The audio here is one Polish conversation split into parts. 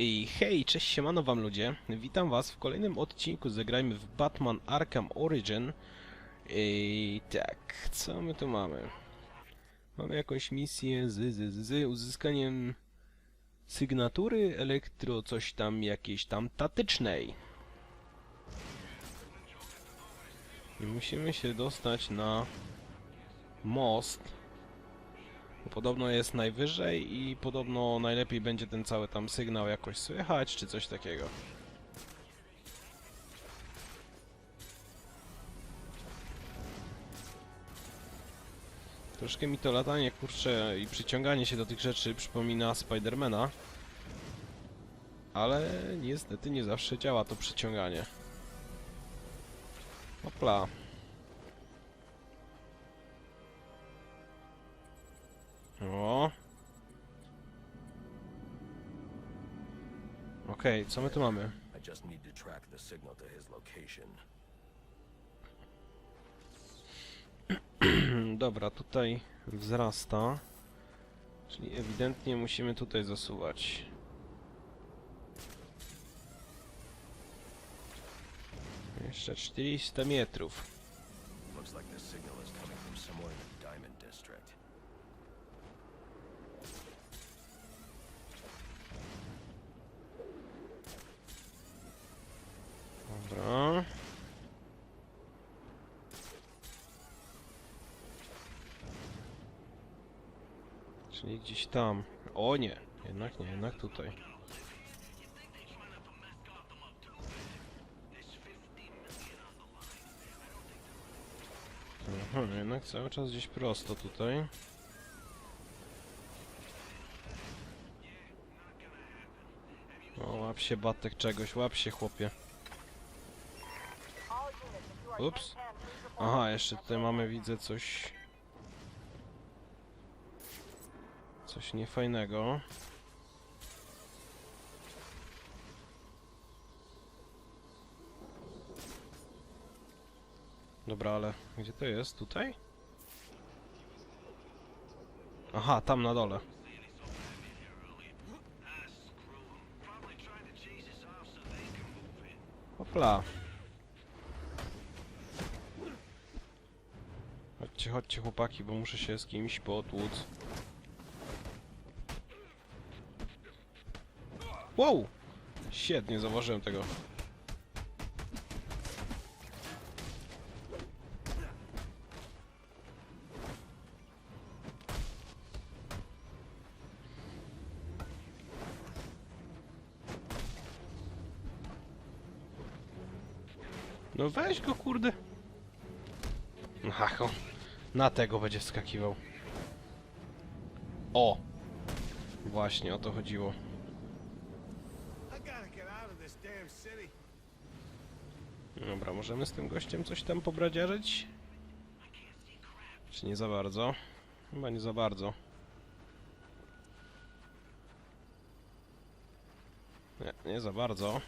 I hej, cześć siemano wam ludzie. Witam was w kolejnym odcinku Zagrajmy w Batman Arkham Origin. I tak, co my tu mamy? Mamy jakąś misję z, z, z, uzyskaniem sygnatury elektro coś tam jakiejś tam tatycznej. I musimy się dostać na most. Podobno jest najwyżej i podobno najlepiej będzie ten cały tam sygnał jakoś słychać, czy coś takiego. Troszkę mi to latanie, kurczę, i przyciąganie się do tych rzeczy przypomina Spidermana. Ale niestety nie zawsze działa to przyciąganie. Hopla. Okej, co my tu mamy? Dobra, tutaj wzrasta. Czyli ewidentnie musimy tutaj zasuwać. Jeszcze 400 metrów. Looks like the signal is coming from somewhere in the Diamond District. Dobra. Czyli gdzieś tam. O nie, jednak nie, jednak tutaj. Aha, jednak cały czas gdzieś prosto tutaj. O, łap się batek czegoś, łap się chłopie. Ups. Aha, jeszcze tutaj mamy, widzę coś... Coś niefajnego. Dobra, ale gdzie to jest? Tutaj? Aha, tam na dole. Hopla. Chodźcie, chodźcie chłopaki, bo muszę się z kimś potłuc. Wow! Shit, nie zauważyłem tego. No weź go, kurde. Ach, on na tego będzie wskakiwał. O! Właśnie, o to chodziło. Dobra, możemy z tym gościem coś tam pobradziarzyć? Czy nie za bardzo? Chyba nie za bardzo. Nie, nie za bardzo.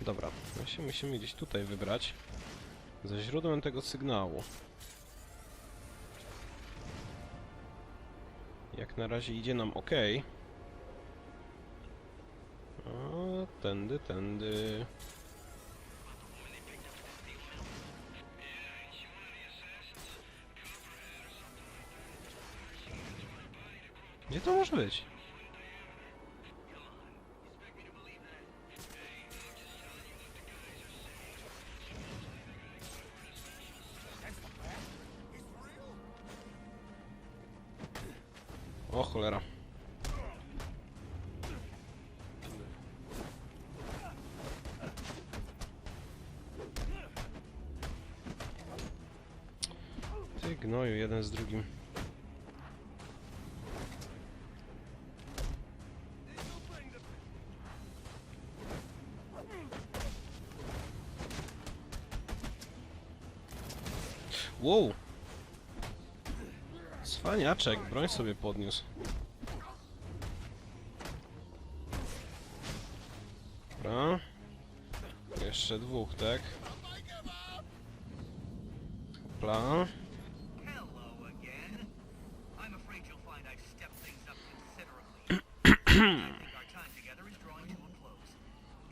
Dobra, my się musimy gdzieś tutaj wybrać. Ze źródłem tego sygnału. Jak na razie idzie nam ok. A, tędy, tędy. Gdzie to może być? Cholera. Ty gnoju, jeden z drugim. Wow! Paniaczek, broń sobie podniósł. Dobra. Jeszcze dwóch, tak? Plan.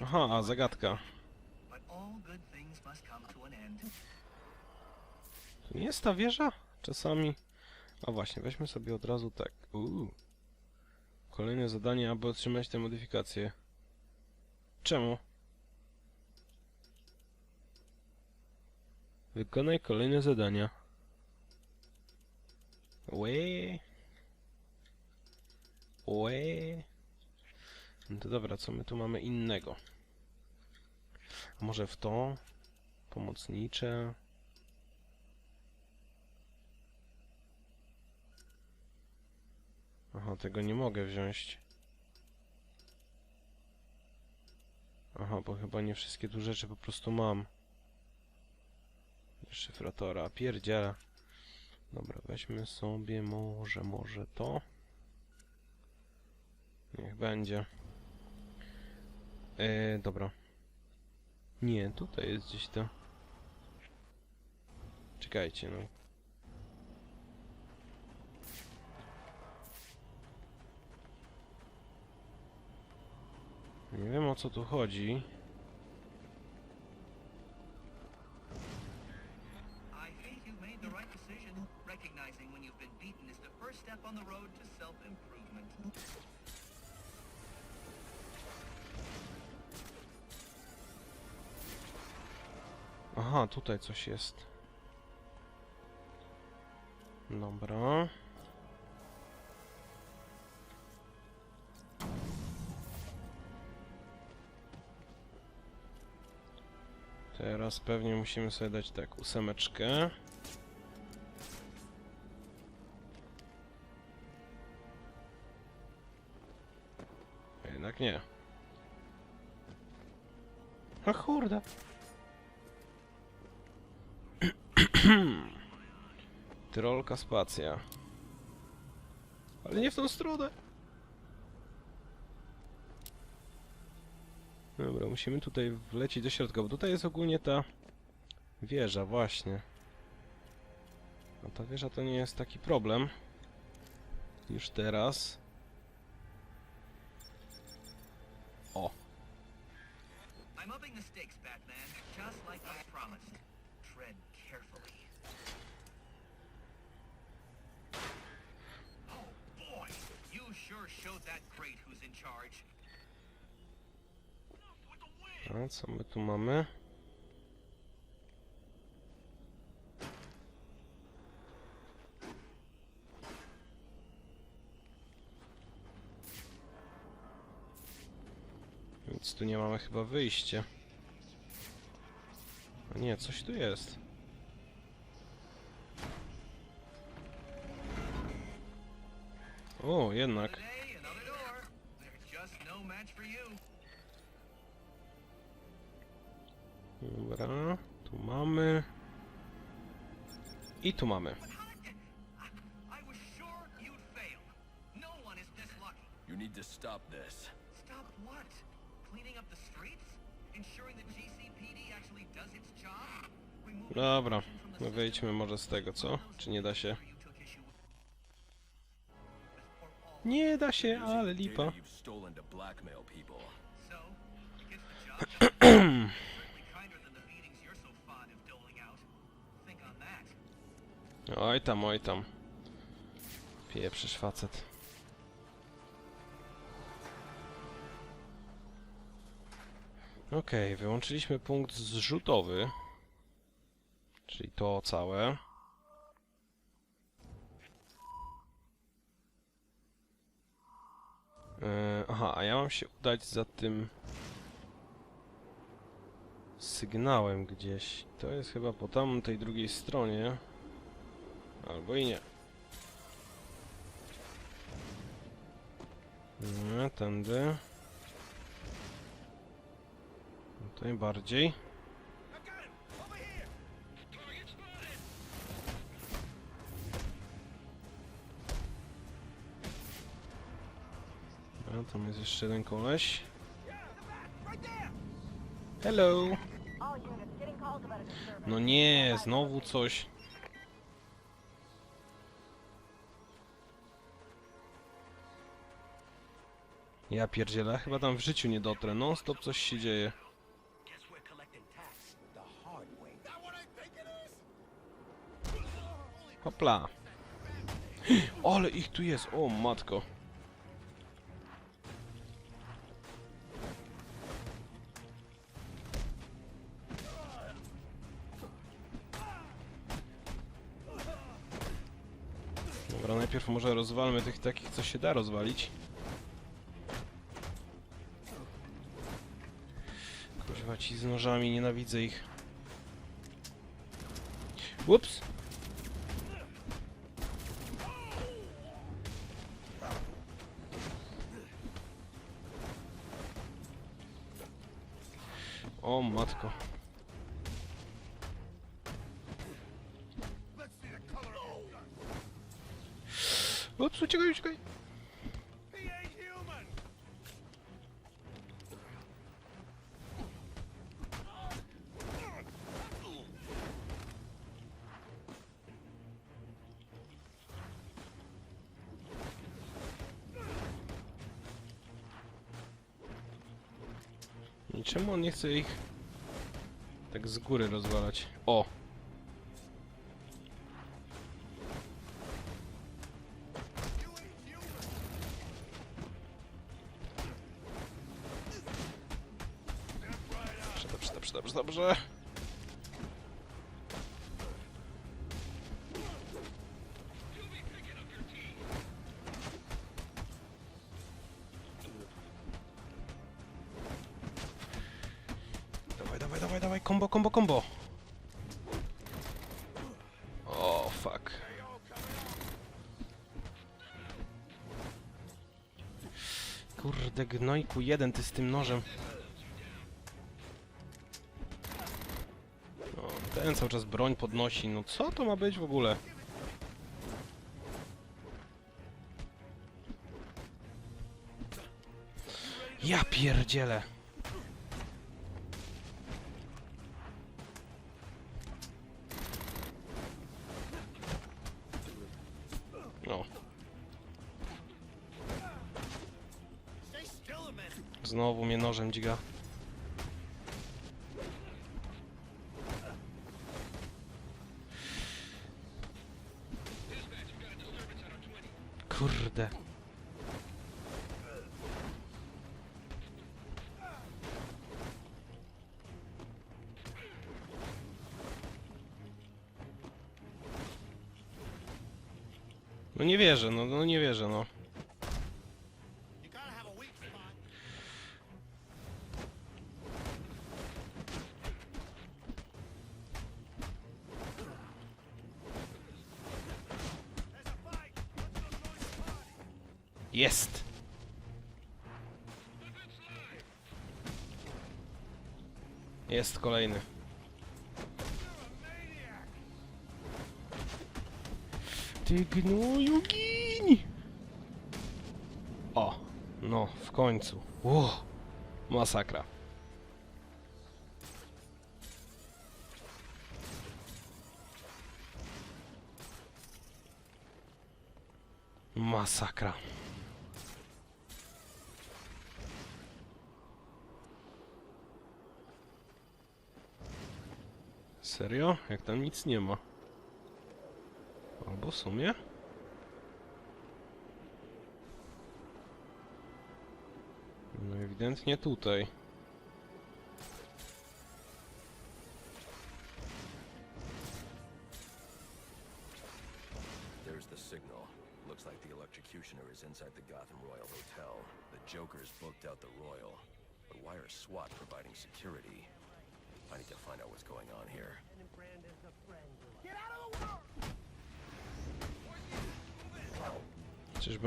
Aha, zagadka. Nie jest ta wieża? Czasami... A właśnie, weźmy sobie od razu tak. Uuu. Kolejne zadanie, aby otrzymać te modyfikacje. Czemu? Wykonaj kolejne zadania. Łe. Łe. No to dobra, co my tu mamy innego? A może w to? Pomocnicze. Aha, tego nie mogę wziąć. Aha, bo chyba nie wszystkie tu rzeczy po prostu mam. Szyfratora, pierdziela. Dobra, weźmy sobie może, może to. Niech będzie. Eee, dobra. Nie, tutaj jest gdzieś to. Czekajcie, no. Nie wiem o co tu chodzi. I think you made the Teraz pewnie musimy sobie dać tak, ósemeczkę. Jednak nie. A kurde. Tyrolka spacja. Ale nie w tą stronę. Dobra, musimy tutaj wlecieć do środka, bo tutaj jest ogólnie ta wieża, właśnie. A ta wieża to nie jest taki problem. Już teraz. O, Batman. Oh sure showed that great who's in charge. A co my tu mamy? Więc tu nie mamy chyba wyjścia. A nie, coś tu jest. O, jednak. Dobra, tu mamy. I tu mamy. You need to stop this. Stop what? Cleaning up the streets? Ensuring the GCPD actually does its job? Dobra, no wyjdźmy może z tego, co? Czy nie da się? Nie da się, ale the lipa. Oj tam, oj tam. Pieprzysz facet. Okej, wyłączyliśmy punkt zrzutowy. Czyli to całe. Yy, aha, a ja mam się udać za tym sygnałem gdzieś. To jest chyba po tamtej drugiej stronie. Albo i nie. Nie, tędy. Tutaj bardziej. A, tam jest jeszcze jeden koleś. Hello! No nie, znowu coś. Ja pierdzielę, chyba tam w życiu nie dotrę. Non stop coś się dzieje. Hopla. Ale ich tu jest, o matko. Dobra, najpierw może rozwalmy tych takich, co się da rozwalić. Kuźwa, ci z nożami, nienawidzę ich. Ups! I czemu on nie chce ich tak z góry rozwalać? O! Dobrze, dobrze, dobrze, dobrze, Kurde, gnojku, jeden ty z tym nożem. No, ten cały czas broń podnosi, no co to ma być w ogóle? Ja pierdzielę. Znowu mnie nożem dźga. Kurde. No nie wierzę, no, no nie wierzę, no. Kolejny. Ty gnoju! O, no, w końcu. Ło, masakra. Masakra. Serio? Jak tam nic nie ma? Albo w sumie? No ewidentnie tutaj. Gotham Royal. The Joker's booked out the Royal. But why are SWAT providing security? I need to find out what's going on here.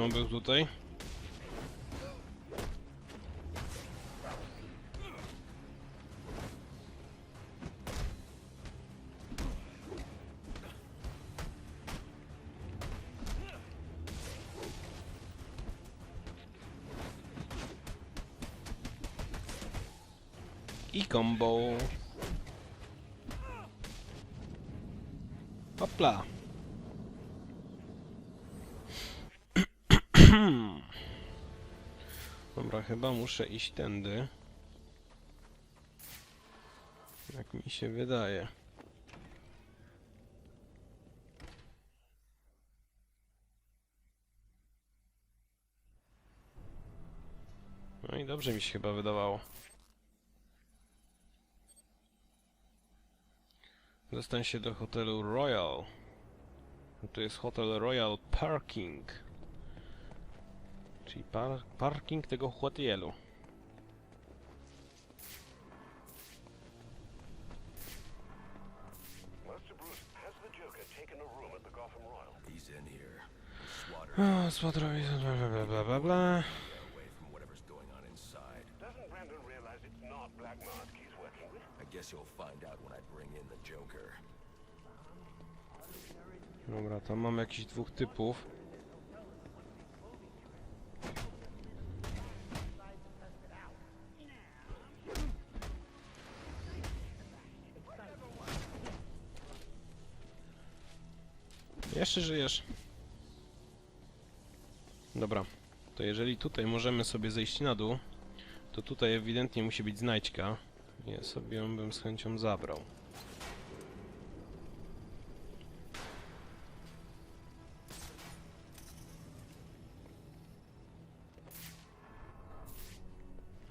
Był tutaj? I Hopla. Dobra, chyba muszę iść tędy. Jak mi się wydaje. No i dobrze mi się chyba wydawało. Dostań się do hotelu Royal. Tu jest hotel Royal Parking. Czyli par parking tego hotelu. Master Bruce, has the Joker taken a room at the Gotham Royal? He's in here. Swatter O, swatrowi, bla bla bla bla bla. Guess you'll find out when I bring in the Joker. Dobra, tam mamy jakichś dwóch typów. Jeszcze żyjesz. Dobra, to jeżeli tutaj możemy sobie zejść na dół, to tutaj ewidentnie musi być znajdźka. Ja sobie ją bym z chęcią zabrał.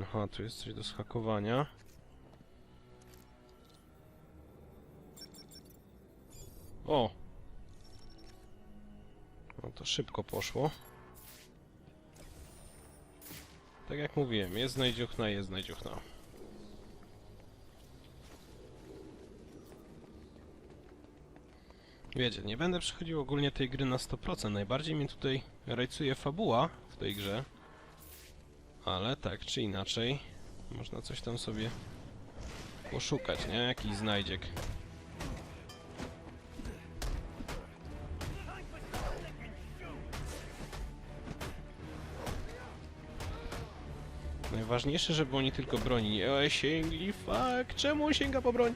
Aha, tu jest coś do schakowania. O! No to szybko poszło. Tak jak mówiłem, jest znajdziuchna, jest znajdziuchna. Wiecie, nie będę przechodził ogólnie tej gry na 100%. Najbardziej mnie tutaj rajcuje fabuła w tej grze. Ale tak czy inaczej, można coś tam sobie poszukać, nie? Jakiś znajdziek. Najważniejsze, żeby oni tylko broni nie sięgli, fuck, czemu sięga po broń?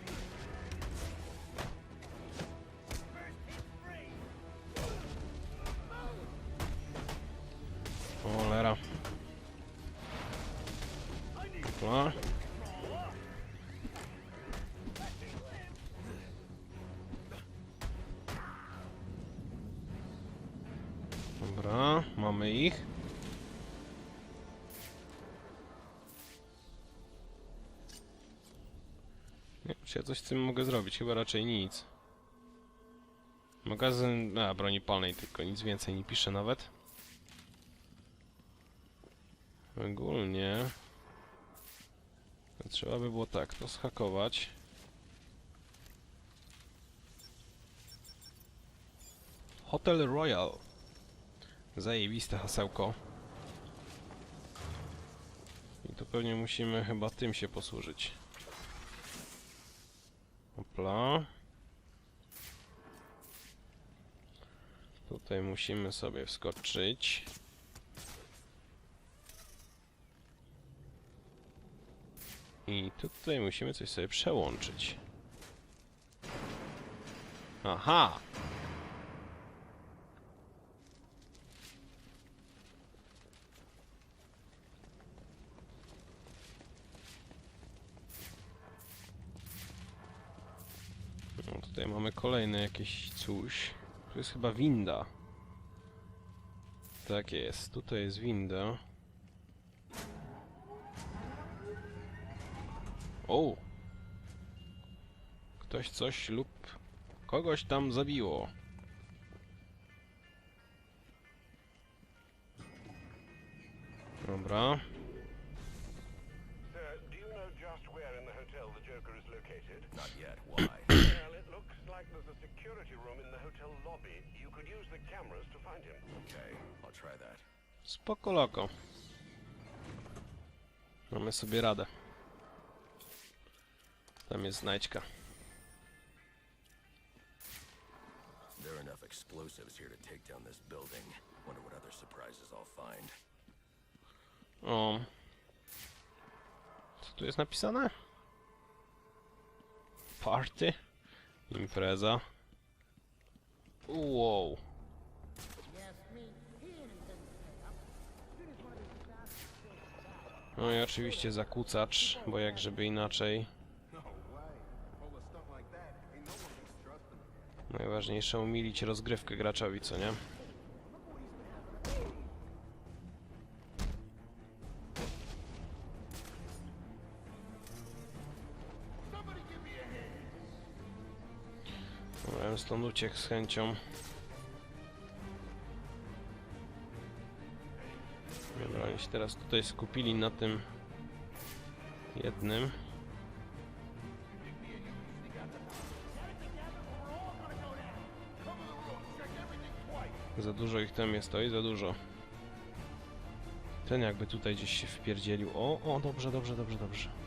Czy ja coś z tym mogę zrobić, chyba raczej nic. Magazyn, a broni palnej tylko, nic więcej nie pisze nawet. Ogólnie... Trzeba by było tak, to schakować. Hotel Royal. Zajebiste hasełko. I to pewnie musimy chyba tym się posłużyć. Hopla. Tutaj musimy sobie wskoczyć. I tutaj musimy coś sobie przełączyć. Aha! No, tutaj mamy kolejne jakieś coś. Tu jest chyba winda. Tak jest, tutaj jest winda. O! Ktoś coś lub kogoś tam zabiło. Spoko loko. Mamy sobie radę. Tam jest znajdźka. There are enough explosives here to take down this building. Wonder what other surprises I'll find. O. Co tu jest napisane? Party? Impreza. Wow. No i oczywiście zakłócacz, bo jak żeby inaczej. Najważniejsze umilić rozgrywkę graczowi, co nie? Bym stąd uciekł z chęcią. Oni się teraz tutaj skupili na tym jednym. Za dużo ich tam jest, i za dużo. Ten jakby tutaj gdzieś się wpierdzielił. O, o, dobrze, dobrze, dobrze, dobrze.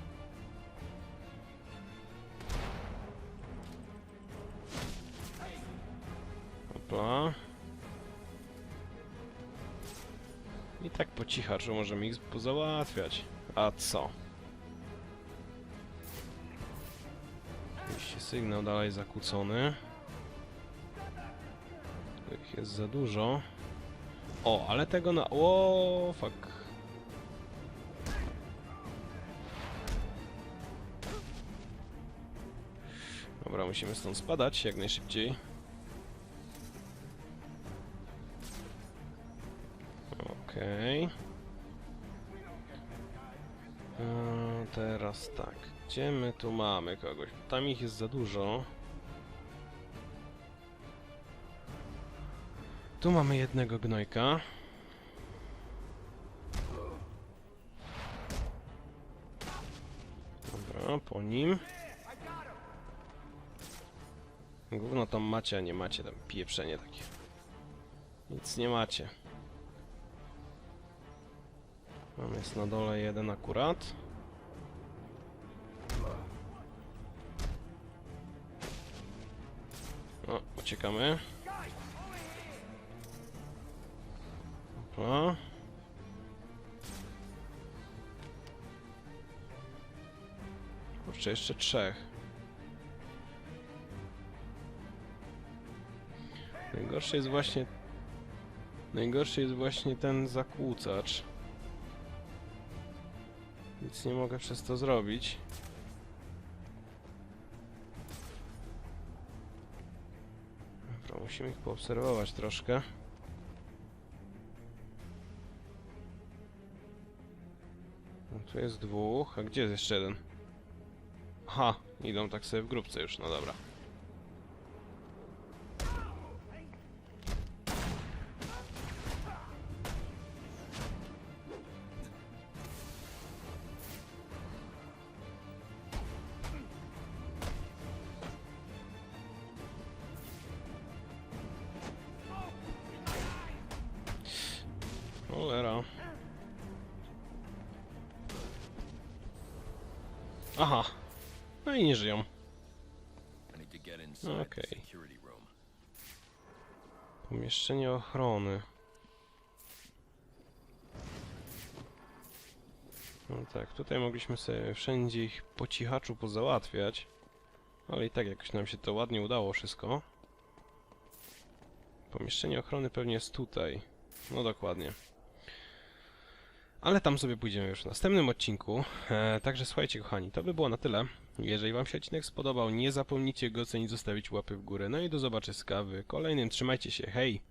I tak po cichaczu możemy ich pozałatwiać. A co? Oczywiście sygnał dalej zakłócony. Ich jest za dużo. O, ale tego na... O, fuck. Dobra, musimy stąd spadać jak najszybciej. Teraz tak. Gdzie my tu mamy kogoś? Tam ich jest za dużo. Tu mamy jednego gnojka. Dobra, po nim. Gówno tam macie, a nie macie tam pieprzenie takie. Nic nie macie. Tam jest na dole jeden akurat. Uciekamy. Opa. Kurczę, jeszcze trzech. Najgorszy jest właśnie... Najgorszy jest właśnie ten zakłócacz. Nic nie mogę przez to zrobić. Musimy ich poobserwować troszkę. No, tu jest dwóch, a gdzie jest jeszcze jeden? Aha, idą tak sobie w grupce już, no dobra. Cholera. Aha. No i nie żyją. Inside Okay. Pomieszczenie ochrony. No tak, tutaj mogliśmy sobie wszędzie ich po cichaczu pozałatwiać. Ale i tak jakoś nam się to ładnie udało wszystko. Pomieszczenie ochrony pewnie jest tutaj. No dokładnie. Ale tam sobie pójdziemy już w następnym odcinku. E, także słuchajcie kochani, to by było na tyle. Jeżeli wam się odcinek spodobał, nie zapomnijcie go ocenić, zostawić łapy w górę. No i do zobaczyska w kolejnym. Trzymajcie się, hej!